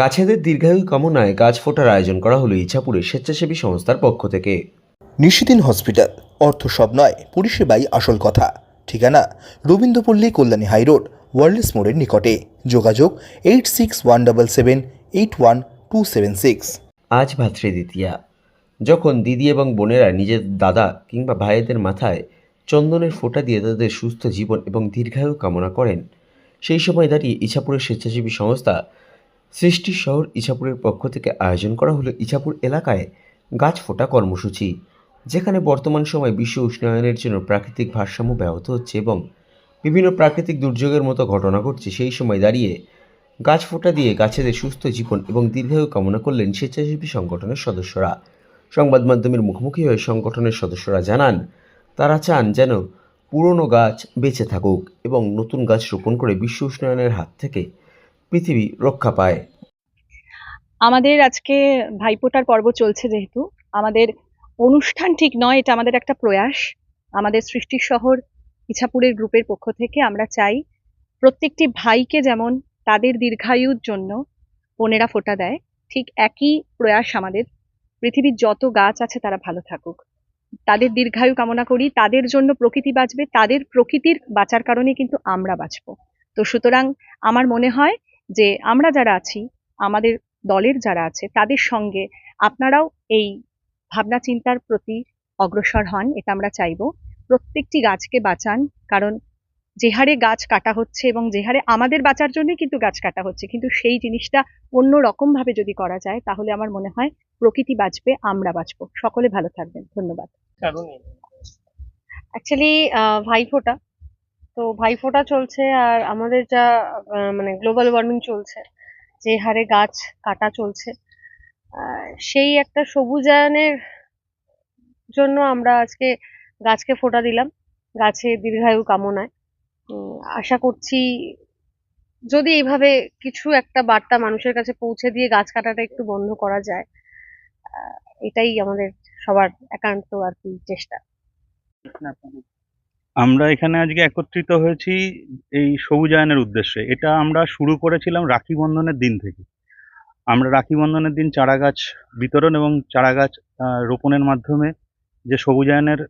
গাছেদের দীর্ঘায়ু কামনায় গাছ ফোটার আয়োজন করা হলো ইছাপুরের স্বেচ্ছাসেবী সংস্থার পক্ষ থেকে। নিশিদিন হসপিটাল অর্থ সব নয় পরিষেবাই আসল কথা। ঠিকানা রবীন্দ্রপল্লী কল্যাণী হাইরোড ওয়ার্ল্ডস মোড়ের নিকটে। যোগাযোগ eight six one double seven eight one two seven six. আজ ভাতৃদ্বিতীয়া যখন দিদি এবং বোনেরা নিজের দাদা কিংবা ভাইয়েদের মাথায় চন্দনের ফোঁটা দিয়ে তাদের সুস্থ জীবন এবং দীর্ঘায়ু কামনা করেন সেই সময় দাঁড়িয়ে ইছাপুরের স্বেচ্ছাসেবী সংস্থা সৃষ্টি শহর ইছাপুরের পক্ষ থেকে আয়োজন করা হলো ইছাপুর এলাকায় গাছ ফোটা কর্মসূচি, যেখানে বর্তমান সময় বিশ্ব উষ্ণায়নের জন্য প্রাকৃতিক ভারসাম্য ব্যাহত হচ্ছে এবং বিভিন্ন প্রাকৃতিক দুর্যোগের মতো ঘটনা ঘটছে। সেই সময় দাঁড়িয়ে গাছ ফোঁটা দিয়ে গাছেদের সুস্থ জীবন এবং দীর্ঘায়ু কামনা করলেন স্বেচ্ছাসেবী সংগঠনের সদস্যরা। সংবাদ মাধ্যমের মুখোমুখি হয়ে সংগঠনের সদস্যরা জানান, তারা চান যেন পুরনো গাছ বেঁচে থাকুক এবং নতুন গাছ রোপণ করে বিশ্ব উষ্ণায়নের হাত থেকে পৃথিবী রক্ষা পায়। আমাদের আজকে ভাইফোঁটার পর্ব চলছে যেহেতু, আমাদের অনুষ্ঠান ঠিক নয়, এটা আমাদের একটা প্রয়াস। আমাদের সৃষ্টির শহর ইছাপুরের গ্রুপের পক্ষ থেকে আমরা চাই প্রত্যেকটি ভাইকে যেমন তাদের দীর্ঘায়ুর জন্য বোনেরা ফোঁটা দেয়, ঠিক একই প্রয়াস আমাদের। পৃথিবীর যত গাছ আছে তারা ভালো থাকুক। তাদের দীর্ঘায়ু কামনা করি, তাদের জন্য প্রকৃতি বাঁচবে, তাদের প্রকৃতির বাঁচার কারণে কিন্তু আমরা বাঁচবো। তো সুতরাং আমার মনে হয় যে আমরা যারা আছি আমাদের দলের যারা আছে তাদের সঙ্গে আপনারাও এই ভাবনা চিন্তার প্রতি অগ্রসর হন এটা আমরা চাইব। প্রত্যেকটি গাছকে বাঁচান কারণ যে হারে গাছ কাটা হচ্ছে এবং যে হারে আমাদের বাঁচার জন্য কিন্তু গাছ কাটা হচ্ছে কিন্তু সেই জিনিসটা অন্য রকম ভাবে যদি করা যায় তাহলে আমার মনে হয় প্রকৃতি বাঁচবে আমরা বাঁচবো। সকলে ভালো থাকবেন ধন্যবাদ। অ্যাকচুয়ালি ভাইফোঁটা তো ভাইফোঁটা চলছে আর আমাদের যা মানে গ্লোবাল ওয়ার্মিং চলছে, যে হারে গাছ কাটা চলছে সেই একটা সবুজায়নের জন্য আমরা আজকে গাছকে ফোঁটা দিলাম, গাছে দীর্ঘায়ু কামনায়। আশা করছি যদি এইভাবে কিছু একটা বার্তা মানুষের কাছে পৌঁছে দিয়ে গাছ কাটাটা একটু বন্ধ করা যায় এটাই আমাদের সবার একান্ত আর কি চেষ্টা। আমরা এখানে আজকে একত্রিত হয়েছি এই সবুজায়নের উদ্দেশ্যে। এটা আমরা শুরু করেছিলাম রাখি বন্ধনের দিন থেকে। আমরা রাখি বন্ধনের দিন চারা গাছ বিতরণ এবং চারা গাছ রোপণের মাধ্যমে যে সবুজায়নের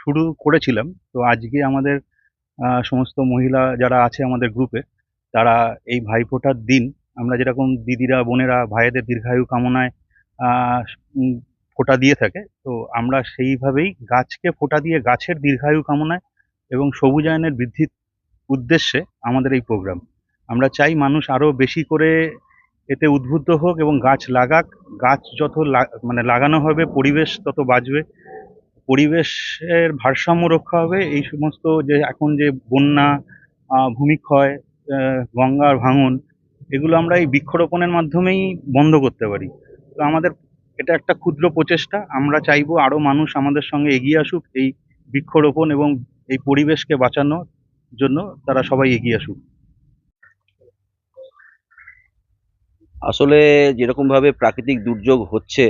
শুরু করেছিলাম, তো আজকে আমাদের সমস্ত মহিলা যারা আছে আমাদের গ্রুপে তারা এই ভাইফোঁটার দিন আমরা যেরকম দিদিরা, বোনেরা, ভাইয়েদের দীর্ঘায়ু কামনায় ফোঁটা দিয়ে থাকে, তো আমরা সেইভাবেই গাছকে ফোঁটা দিয়ে গাছের দীর্ঘায়ু কামনায় এবং সবুজায়নের বৃদ্ধির উদ্দেশ্যে আমাদের এই প্রোগ্রাম আমরা চাই মানুষ আরও বেশি করে এতে উদ্বুদ্ধ হোক এবং গাছ লাগাক। গাছ যত মানে লাগানো হবে, পরিবেশ তত বাঁচবে। পরিবেশের ভারসাম্য রক্ষা হবে। এই সমস্ত যে এখন যে বন্যা ভূমিক্ষয় গঙ্গার ভাঙন, এগুলো আমরা এই বৃক্ষরোপণের মাধ্যমেই বন্ধ করতে পারি। তো আমাদের এটা একটা ক্ষুদ্র প্রচেষ্টা। আমরা চাইব আরও মানুষ আমাদের সঙ্গে এগিয়ে আসুক এই বৃক্ষরোপণ এবং এই পরিবেশকে বাঁচানোর জন্য তারা সবাই এগিয়ে আসুক। আসলে যেরকমভাবে প্রাকৃতিক দুর্যোগ হচ্ছে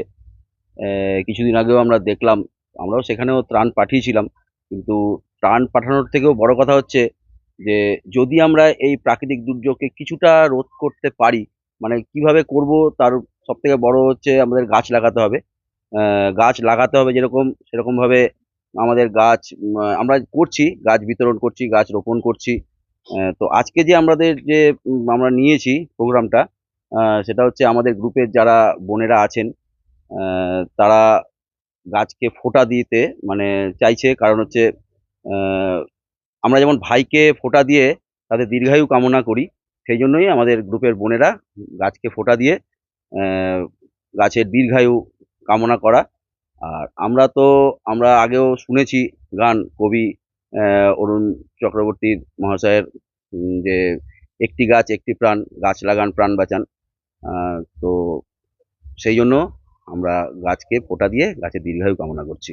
কিছুদিন আগেও আমরা দেখলাম, আমরাও সেখানেও ত্রাণ পাঠিয়েছিলাম, কিন্তু ত্রাণ পাঠানোর থেকেও বড় কথা হচ্ছে যে, যদি আমরা এই প্রাকৃতিক দুর্যোগকে কিছুটা রোধ করতে পারি মানে কীভাবে করব তার সব থেকে বড় হচ্ছে আমাদের গাছ লাগাতে হবে। গাছ লাগাতে হবে যেরকম, সেরকমভাবে আমাদের গাছ আমরা করছি, গাছ বিতরণ করছি, গাছ রোপণ করছি। তো আজকে যে আমাদের যে আমরা নিয়েছি প্রোগ্রামটা সেটা হচ্ছে আমাদের গ্রুপের যারা বোনেরা আছেন তারা গাছকে ফোটা দিতে মানে চাইছে। কারণ হচ্ছে আমরা যেমন ভাইকে ফোটা দিয়ে তাদের দীর্ঘায়ু কামনা করি, সেই জন্যই আমাদের গ্রুপের বোনেরা গাছকে ফোটা দিয়ে গাছের দীর্ঘায়ু কামনা করা আর আমরা তো আমরা আগেও শুনেছি গান কবি অরুণ চক্রবর্তীর মহাশয়ের যে একটি গাছ একটি প্রাণ গাছ লাগান প্রাণ বাঁচান। তো সেই জন্য আমরা গাছকে ফোঁটা দিয়ে গাছের দীর্ঘায়ু কামনা করছি।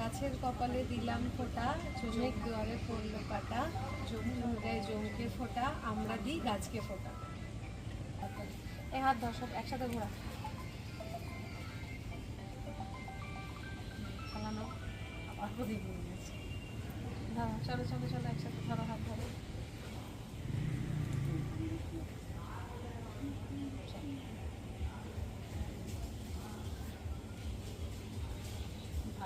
গাছের কপালে দিলাম ফোটা জমির দুয়ারে পড়ল কাটা জমি হৃদয় জমকে ফোটা আমরা দিই গাছকে ফোটা। এ হাত ধর সব একসাথে ঘোরা। চালানো দাও চলো চলো চলো একসাথে ধরো হাত ধরো।